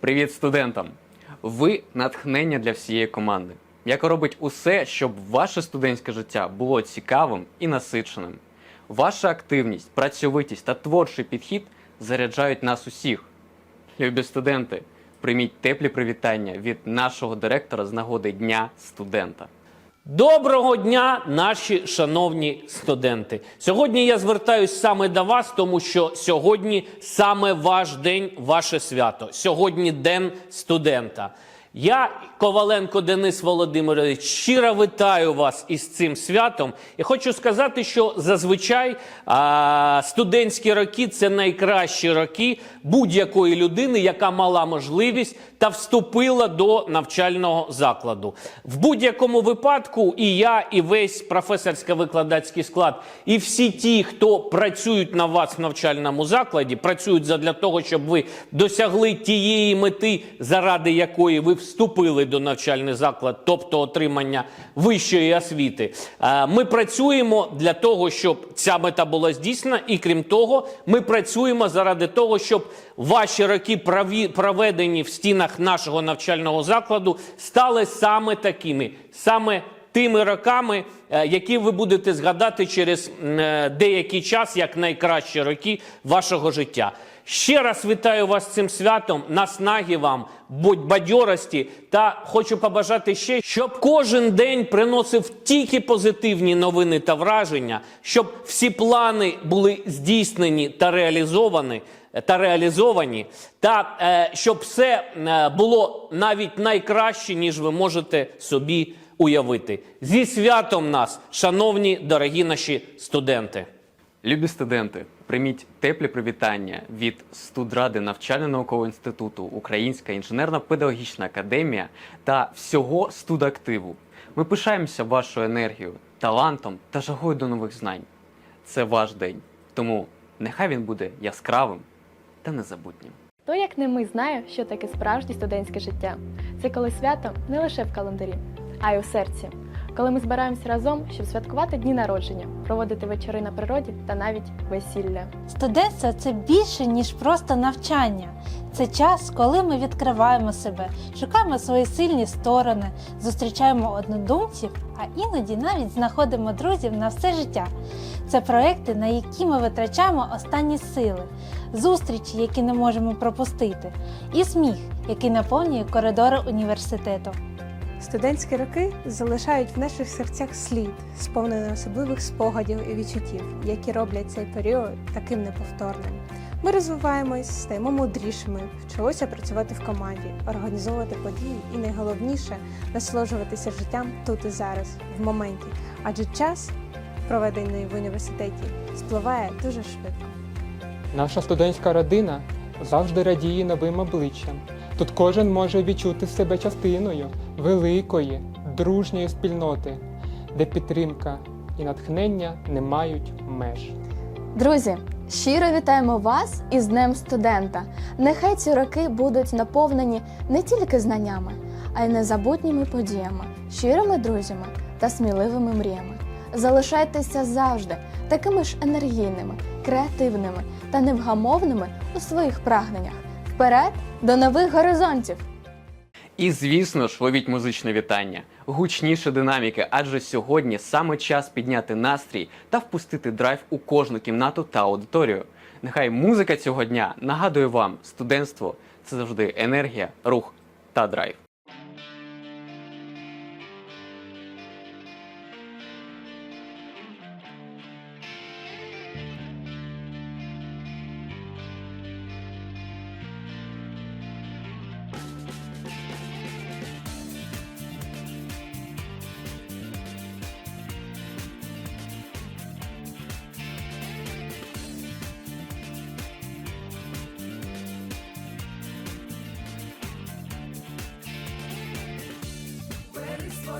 Привіт студентам! Ви натхнення для всієї команди, яка робить усе, щоб ваше студентське життя було цікавим і насиченим. Ваша активність, працьовитість та творчий підхід заряджають нас усіх. Любі студенти, прийміть теплі привітання від нашого директора з нагоди Дня студента. Доброго дня, наші шановні студенти. Сьогодні я звертаюсь саме до вас, тому що сьогодні саме ваш день, ваше свято. Сьогодні День студента. Я, Коваленко Денис Володимирович, щиро вітаю вас із цим святом. І хочу сказати, що зазвичай а, студентські роки це найкращі роки будь-якої людини, яка мала можливість та вступила до навчального закладу. В будь-якому випадку і я, і весь професорсько-викладацький склад, і всі ті, хто працюють на вас в навчальному закладі, працюють задля того, щоб ви досягли тієї мети, заради якої ви вступили до навчальний заклад, тобто отримання вищої освіти. Ми працюємо для того, щоб ця мета була здійснена, і крім того, ми працюємо заради того, щоб ваші роки проведені в стінах нашого навчального закладу стали саме такими, саме тими роками, е, які ви будете згадати через е, деякий час як найкращі роки вашого життя. Ще раз вітаю вас цим святом, наснаги вам, бадьорості, та хочу побажати ще, щоб кожен день приносив тільки позитивні новини та враження, щоб всі плани були здійснені та реалізовані. Та реалізовані, та е, щоб все е, було навіть найкраще, ніж ви можете собі уявити. Зі святом нас, шановні дорогі наші студенти. Любі студенти, прийміть теплі привітання від студради навчально-наукового інституту Українська інженерно-педагогічна академія та всього студактиву. Ми пишаємося вашою енергією, талантом та жагою до нових знань. Це ваш день, тому нехай він буде яскравим та незабутнім. Хто, як не ми, знає, що таке справжнє студентське життя. Це коли свято не лише в календарі, а й у серці. Коли ми збираємося разом, щоб святкувати дні народження, проводити вечори на природі та навіть весілля. Студентство це більше, ніж просто навчання. Це час, коли ми відкриваємо себе, шукаємо свої сильні сторони, зустрічаємо однодумців, а іноді навіть знаходимо друзів на все життя. Це проекти, на які ми витрачаємо останні сили, зустрічі, які не можемо пропустити, і сміх, який наповнює коридори університету. Студентські роки залишають в наших серцях слід, сповнений особливих спогадів і відчуттів, які роблять цей період таким неповторним. Ми розвиваємось, стаємо мудрішими, вчилися працювати в команді, організовувати події і найголовніше насолоджуватися життям тут і зараз, в моменті. Адже час, проведений в університеті, спливає дуже швидко. Наша студентська родина завжди радіє новим обличчям. Тут кожен може відчути себе частиною великої, дружньої спільноти, де підтримка і натхнення не мають меж. Друзі, щиро вітаємо вас із Днем студента. Нехай ці роки будуть наповнені не тільки знаннями, а й незабутніми подіями, щирими друзями та сміливими мріями. Залишайтеся завжди такими ж енергійними, креативними та невгамовними у своїх прагненнях. Вперед до нових горизонтів! І звісно ж, ловіть музичне вітання, гучніше динаміки, адже сьогодні саме час підняти настрій та впустити драйв у кожну кімнату та аудиторію. Нехай музика цього дня нагадує вам, студентство це завжди енергія, рух та драйв.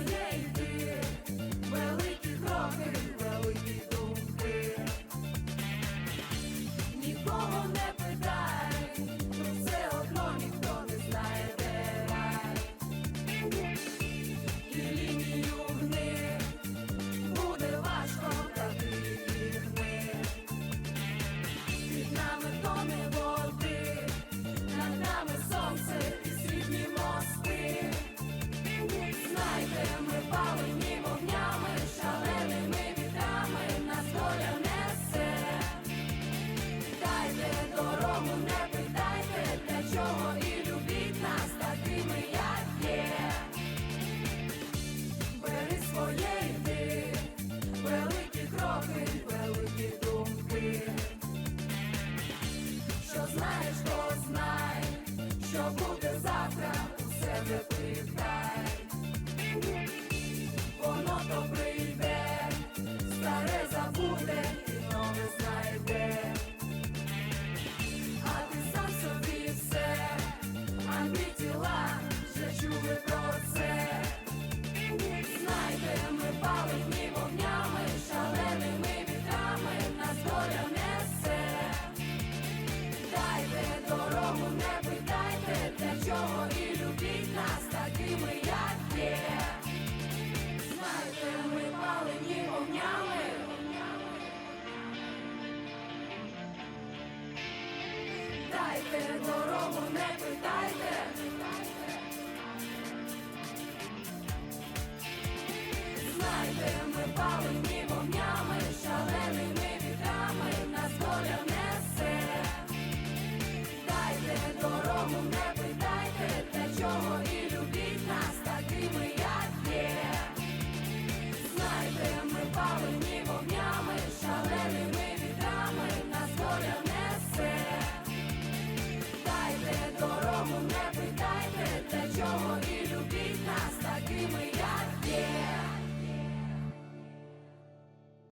Oh, yeah. will never